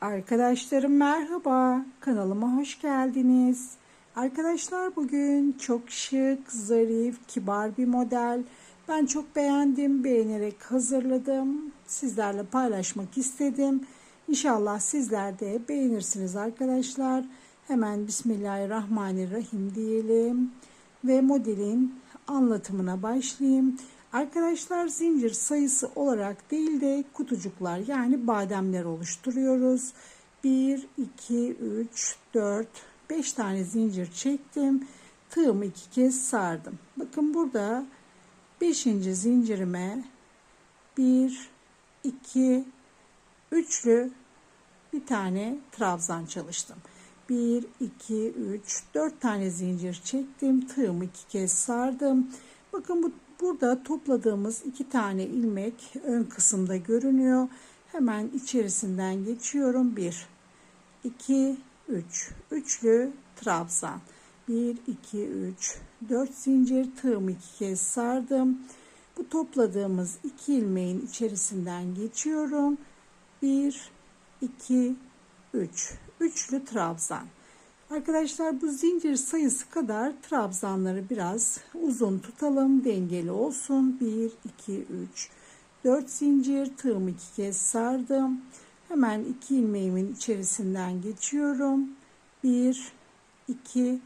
Arkadaşlarım merhaba. Kanalıma hoş geldiniz. Arkadaşlar bugün çok şık, zarif, kibar bir model. Ben çok beğendim, beğenerek hazırladım. Sizlerle paylaşmak istedim. İnşallah sizler de beğenirsiniz arkadaşlar. Hemen Bismillahirrahmanirrahim diyelim ve modelin anlatımına başlayayım. Arkadaşlar zincir sayısı olarak değil de kutucuklar yani bademler oluşturuyoruz. 1, 2, 3, 4, 5 tane zincir çektim. Tığımı iki kez sardım. Bakın burada 5. zincirime 1, 2, üçlü bir tane trabzan çalıştım. 1, 2, 3, 4 tane zincir çektim. Tığımı iki kez sardım. Bakın bu Burada topladığımız iki tane ilmek ön kısımda görünüyor. Hemen içerisinden geçiyorum. 1, 2, 3. Üçlü trabzan. 1, 2, 3, 4 zincir tığımı iki kez sardım. Bu topladığımız iki ilmeğin içerisinden geçiyorum. 1, 2, 3. Üçlü trabzan. Arkadaşlar bu zincir sayısı kadar trabzanları biraz uzun tutalım. Dengeli olsun. 1, 2, 3, 4 zincir. Tığımı iki kez sardım. Hemen iki ilmeğimin içerisinden geçiyorum. 1, 2,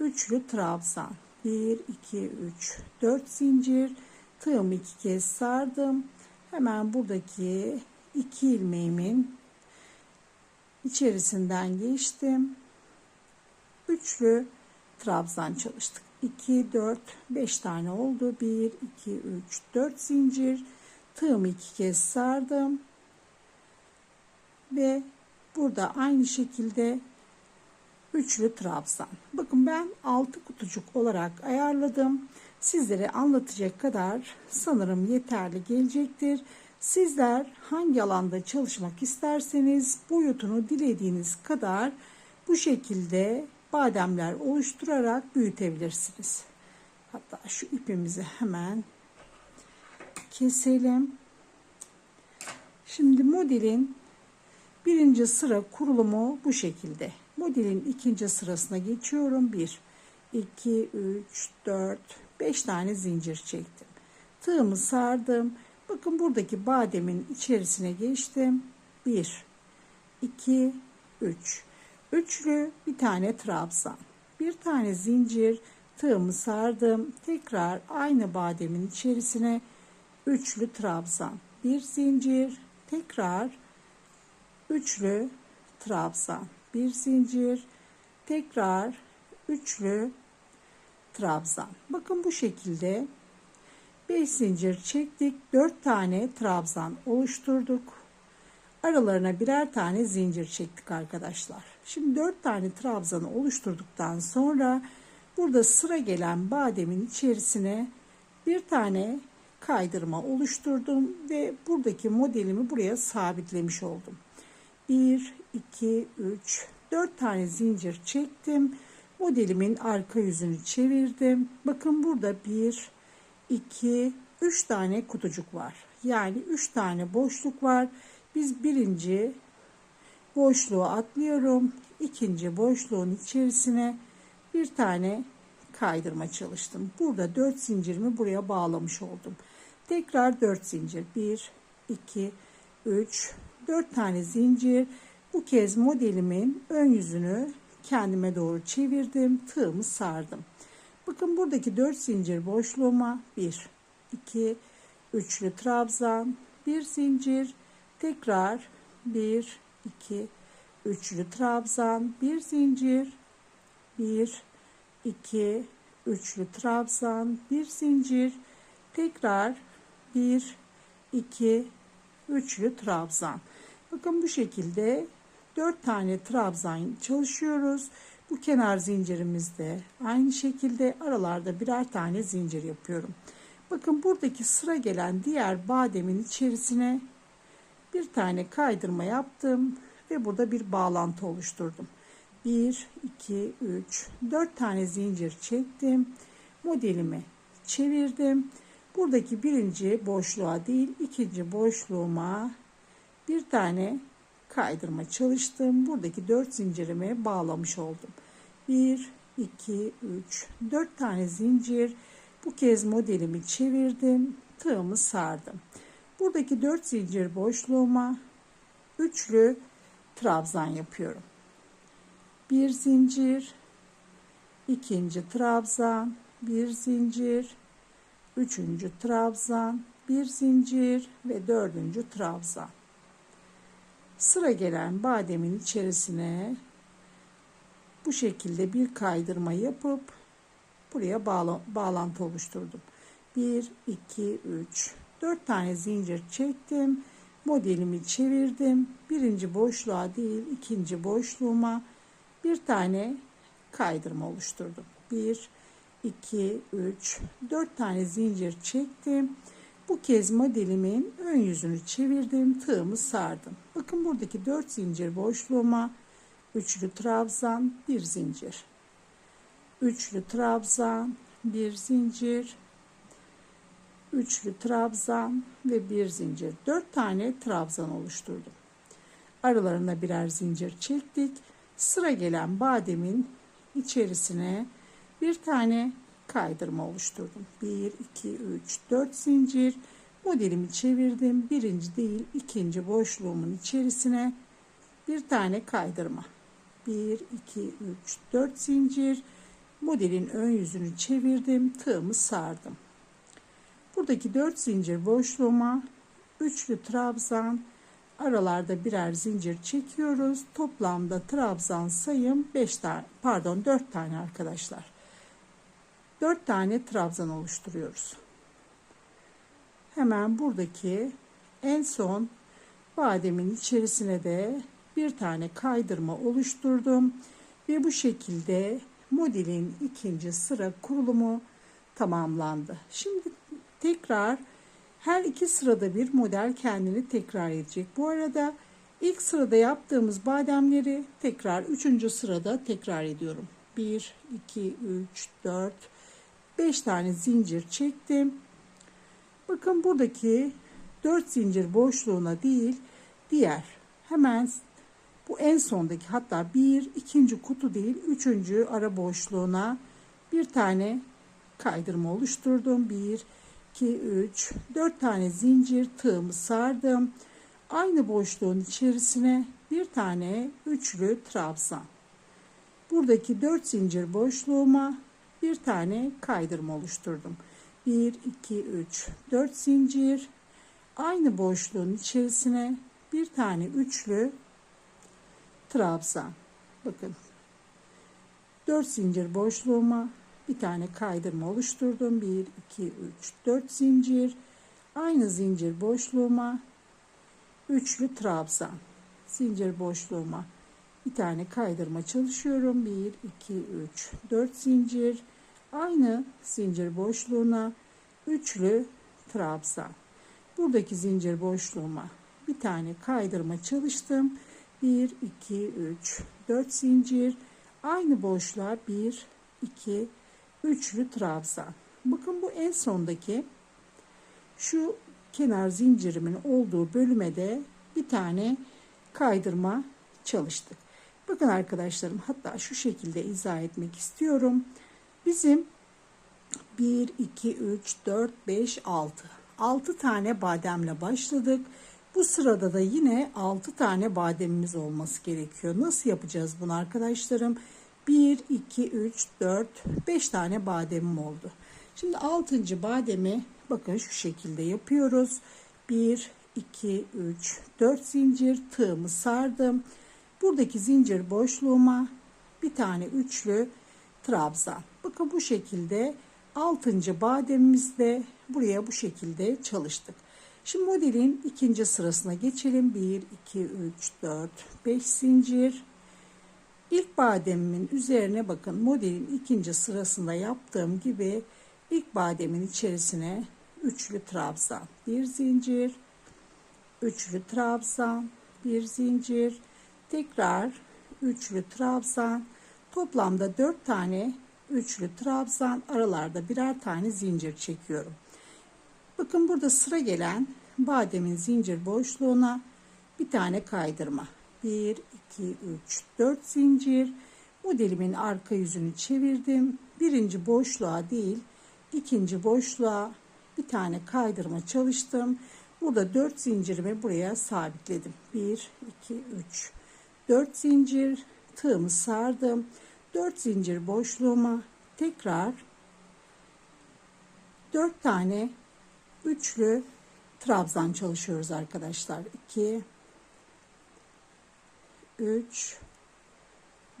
üçlü trabzan. 1, 2, 3, 4 zincir. Tığımı iki kez sardım. Hemen buradaki iki ilmeğimin içerisinden geçtim üçlü trabzan çalıştık. 2 4 5 tane oldu. 1 2 3 4 zincir tığımı iki kez sardım. Ve burada aynı şekilde üçlü trabzan. Bakın ben 6 kutucuk olarak ayarladım. Sizlere anlatacak kadar sanırım yeterli gelecektir. Sizler hangi alanda çalışmak isterseniz boyutunu dilediğiniz kadar bu şekilde bademler oluşturarak büyütebilirsiniz. Hatta şu ipimizi hemen keselim. Şimdi modelin birinci sıra kurulumu bu şekilde. Modelin ikinci sırasına geçiyorum. 1, 2, 3, 4, 5 tane zincir çektim. Tığımı sardım. Bakın buradaki bademin içerisine geçtim. 1, 2, 3. Üçlü bir tane trabzan. Bir tane zincir tığımı sardım. Tekrar aynı bademin içerisine üçlü trabzan. Bir zincir tekrar üçlü trabzan. Bir zincir tekrar üçlü trabzan. Bakın bu şekilde 5 zincir çektik. 4 tane trabzan oluşturduk. Aralarına birer tane zincir çektik arkadaşlar. Şimdi 4 tane trabzanı oluşturduktan sonra burada sıra gelen bademin içerisine bir tane kaydırma oluşturdum ve buradaki modelimi buraya sabitlemiş oldum. 1, 2, 3, 4 tane zincir çektim. Modelimin arka yüzünü çevirdim. Bakın burada 1, 2, 3 tane kutucuk var. Yani 3 tane boşluk var. Biz birinci boşluğu atlıyorum. İkinci boşluğun içerisine bir tane kaydırma çalıştım. Burada 4 zincirimi buraya bağlamış oldum. Tekrar 4 zincir. 1, 2, 3, 4 tane zincir. Bu kez modelimin ön yüzünü kendime doğru çevirdim. Tığımı sardım. Bakın buradaki 4 zincir boşluğuma 1, 2, üçlü trabzan, bir zincir, Tekrar 1, 2, üçlü trabzan, bir zincir, 1, 2, üçlü trabzan, bir zincir, tekrar 1, 2, üçlü trabzan. Bakın bu şekilde 4 tane trabzan çalışıyoruz. Bu kenar zincirimizde aynı şekilde aralarda birer tane zincir yapıyorum. Bakın buradaki sıra gelen diğer bademin içerisine bir tane kaydırma yaptım ve burada bir bağlantı oluşturdum. 1, 2, 3, 4 tane zincir çektim. Modelimi çevirdim. Buradaki birinci boşluğa değil ikinci boşluğuma bir tane kaydırma çalıştım. Buradaki 4 zincirimi bağlamış oldum. 1, 2, 3, 4 tane zincir. Bu kez modelimi çevirdim. Tığımı sardım. Buradaki 4 zincir boşluğuma üçlü trabzan yapıyorum. Bir zincir, ikinci trabzan, bir zincir, üçüncü trabzan, bir zincir ve dördüncü trabzan. Sıra gelen bademin içerisine bu şekilde bir kaydırma yapıp buraya bağla bağlantı oluşturdum. 1, 2, 3, 4 tane zincir çektim. Modelimi çevirdim. Birinci boşluğa değil ikinci boşluğuma bir tane kaydırma oluşturdum. 1, 2, 3, 4 tane zincir çektim. Bu kez modelimin ön yüzünü çevirdim. Tığımı sardım. Bakın buradaki 4 zincir boşluğuma üçlü trabzan, bir zincir. Üçlü trabzan, bir zincir. Üçlü trabzan ve bir zincir. 4 tane trabzan oluşturdum. Aralarına birer zincir çektik. Sıra gelen bademin içerisine bir tane kaydırma oluşturdum. 1, 2, 3, 4 zincir. Modelimi çevirdim. Birinci değil ikinci boşluğumun içerisine bir tane kaydırma. 1, 2, 3, 4 zincir. Modelin ön yüzünü çevirdim. Tığımı sardım. Buradaki 4 zincir boşluğuma üçlü trabzan aralarda birer zincir çekiyoruz. Toplamda trabzan sayım 5 tane pardon 4 tane arkadaşlar. 4 tane trabzan oluşturuyoruz. Hemen buradaki en son bademin içerisine de bir tane kaydırma oluşturdum ve bu şekilde modelin ikinci sıra kurulumu tamamlandı. Şimdi tekrar her iki sırada bir model kendini tekrar edecek. Bu arada ilk sırada yaptığımız bademleri tekrar üçüncü sırada tekrar ediyorum. 1, 2, 3, 4, 5 tane zincir çektim. Bakın buradaki 4 zincir boşluğuna değil diğer hemen bu en sondaki hatta bir ikinci kutu değil üçüncü ara boşluğuna bir tane kaydırma oluşturdum. 1, 2, 3, 4 tane zincir tığımı sardım. Aynı boşluğun içerisine bir tane üçlü trabzan. Buradaki 4 zincir boşluğuma bir tane kaydırma oluşturdum. 1, 2, 3, 4 zincir. Aynı boşluğun içerisine bir tane üçlü trabzan. Bakın 4 zincir boşluğuma bir tane kaydırma oluşturdum. 1, 2, 3, 4 zincir. Aynı zincir boşluğuma üçlü trabzan. Zincir boşluğuma bir tane kaydırma çalışıyorum. 1, 2, 3, 4 zincir. Aynı zincir boşluğuna üçlü trabzan. Buradaki zincir boşluğuma bir tane kaydırma çalıştım. 1, 2, 3, 4 zincir. Aynı boşluğa 1, 2, üçlü trabzan. Bakın bu en sondaki şu kenar zincirimin olduğu bölüme de bir tane kaydırma çalıştık. Bakın arkadaşlarım hatta şu şekilde izah etmek istiyorum. Bizim 1, 2, 3, 4, 5, 6. 6 tane bademle başladık. Bu sırada da yine 6 tane bademimiz olması gerekiyor. Nasıl yapacağız bunu arkadaşlarım? 1, 2, 3, 4, 5 tane bademim oldu. Şimdi 6. bademi bakın şu şekilde yapıyoruz. 1, 2, 3, 4 zincir tığımı sardım. Buradaki zincir boşluğuma bir tane üçlü trabzan. Bakın bu şekilde 6. bademimizde buraya bu şekilde çalıştık. Şimdi modelin ikinci sırasına geçelim. 1, 2, 3, 4, 5 zincir. İlk bademimin üzerine bakın modelin ikinci sırasında yaptığım gibi ilk bademin içerisine üçlü trabzan, bir zincir, üçlü trabzan, bir zincir, tekrar üçlü trabzan, toplamda dört tane üçlü trabzan aralarda birer tane zincir çekiyorum. Bakın burada sıra gelen bademin zincir boşluğuna bir tane kaydırma. 1, 2, 3, 4 zincir. Modelimin arka yüzünü çevirdim. Birinci boşluğa değil, ikinci boşluğa bir tane kaydırma çalıştım. Burada 4 zincirimi buraya sabitledim. 1, 2, 3, 4 zincir. Tığımı sardım. 4 zincir boşluğuma tekrar 4 tane üçlü trabzan çalışıyoruz arkadaşlar. 2 3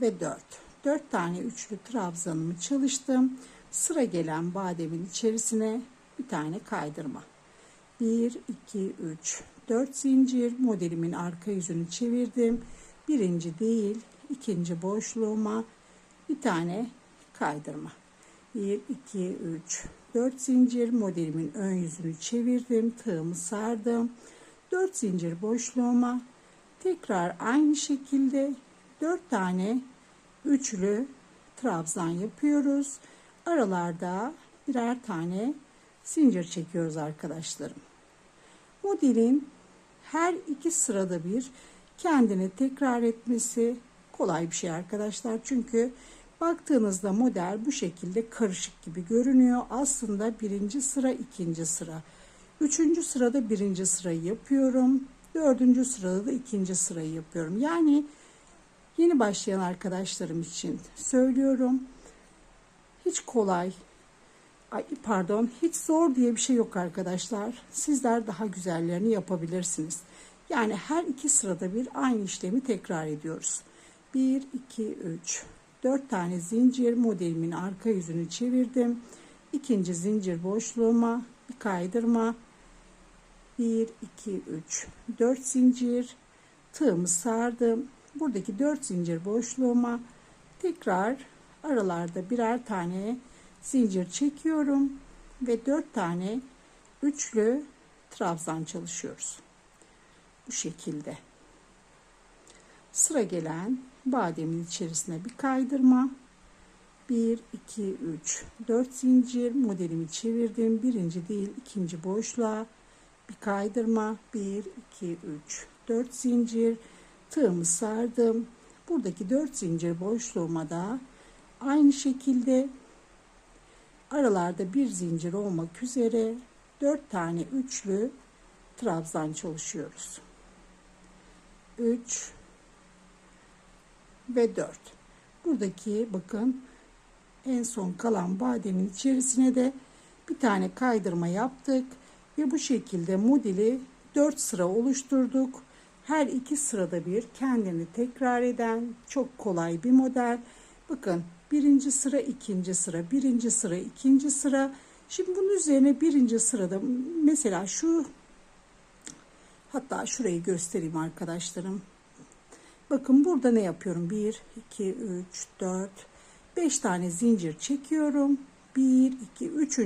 ve 4. 4 tane üçlü trabzanımı çalıştım. Sıra gelen bademin içerisine bir tane kaydırma. 1 2 3 4 zincir modelimin arka yüzünü çevirdim. Birinci değil, ikinci boşluğuma bir tane kaydırma. 1 2 3 4 zincir modelimin ön yüzünü çevirdim. Tığımı sardım. 4 zincir boşluğuma tekrar aynı şekilde 4 tane üçlü trabzan yapıyoruz. Aralarda birer tane zincir çekiyoruz arkadaşlarım. Modelin her iki sırada bir kendini tekrar etmesi kolay bir şey arkadaşlar. Çünkü baktığınızda model bu şekilde karışık gibi görünüyor. Aslında birinci sıra ikinci sıra. Üçüncü sırada birinci sırayı yapıyorum. Dördüncü sırada da ikinci sırayı yapıyorum. Yani yeni başlayan arkadaşlarım için söylüyorum. Hiç kolay, ay pardon hiç zor diye bir şey yok arkadaşlar. Sizler daha güzellerini yapabilirsiniz. Yani her iki sırada bir aynı işlemi tekrar ediyoruz. 1, 2, 3, 4 tane zincir modelimin arka yüzünü çevirdim. İkinci zincir boşluğuma bir kaydırma. 1, 2, 3, 4 zincir. Tığımı sardım. Buradaki 4 zincir boşluğuma tekrar aralarda birer tane zincir çekiyorum ve 4 tane üçlü trabzan çalışıyoruz. Bu şekilde. Sıra gelen bademin içerisine bir kaydırma. 1, 2, 3, 4 zincir modelimi çevirdim. Birinci değil ikinci boşluğa bir kaydırma. 1, 2, 3, 4 zincir. Tığımı sardım. Buradaki 4 zincir boşluğuma da aynı şekilde aralarda bir zincir olmak üzere 4 tane üçlü trabzan çalışıyoruz. 3 ve 4. Buradaki bakın en son kalan bademin içerisine de bir tane kaydırma yaptık ve bu şekilde modeli 4 sıra oluşturduk. Her iki sırada bir kendini tekrar eden çok kolay bir model. Bakın birinci sıra, ikinci sıra, birinci sıra, ikinci sıra. Şimdi bunun üzerine birinci sırada mesela şu hatta şurayı göstereyim arkadaşlarım. Bakın burada ne yapıyorum? 1, 2, 3, 4, 5 tane zincir çekiyorum. 1, 2, 3.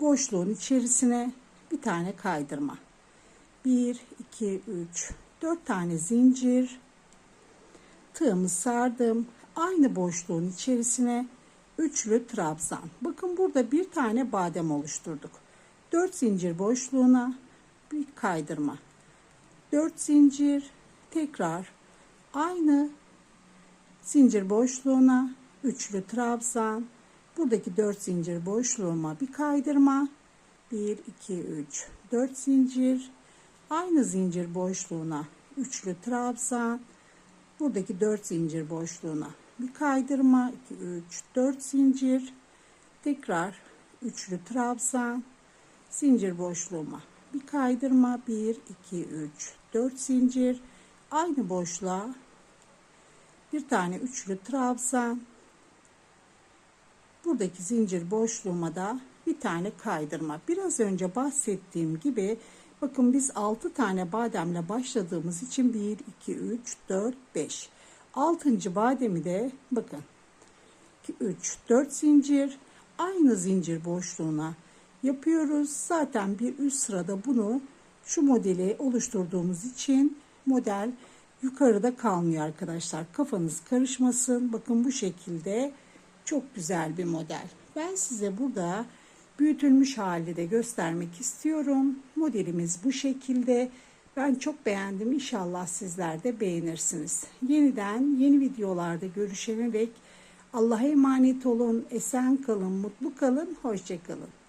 boşluğun içerisine bir tane kaydırma. 1, 2, 3, 4 tane zincir. Tığımı sardım. Aynı boşluğun içerisine üçlü trabzan. Bakın burada bir tane badem oluşturduk. 4 zincir boşluğuna bir kaydırma. 4 zincir tekrar aynı zincir boşluğuna üçlü trabzan buradaki 4 zincir boşluğuma bir kaydırma. 1 2 3 4 zincir. Aynı zincir boşluğuna üçlü trabzan buradaki 4 zincir boşluğuna bir kaydırma. 2 3 4 zincir. Tekrar üçlü trabzan zincir boşluğuma bir kaydırma. 1 2 3 4 zincir. Aynı boşluğa bir tane üçlü trabzan buradaki zincir boşluğuma da bir tane kaydırma biraz önce bahsettiğim gibi bakın biz 6 tane bademle başladığımız için 1 2 3 4 5 6. bademi de bakın 2 3 4 zincir aynı zincir boşluğuna yapıyoruz zaten bir üst sırada bunu şu modeli oluşturduğumuz için model yukarıda kalmıyor arkadaşlar. Kafanız karışmasın. Bakın bu şekilde çok güzel bir model. Ben size burada büyütülmüş hali de göstermek istiyorum. Modelimiz bu şekilde. Ben çok beğendim. İnşallah sizler de beğenirsiniz. Yeniden yeni videolarda görüşene dek Allah'a emanet olun. Esen kalın, mutlu kalın, hoşça kalın.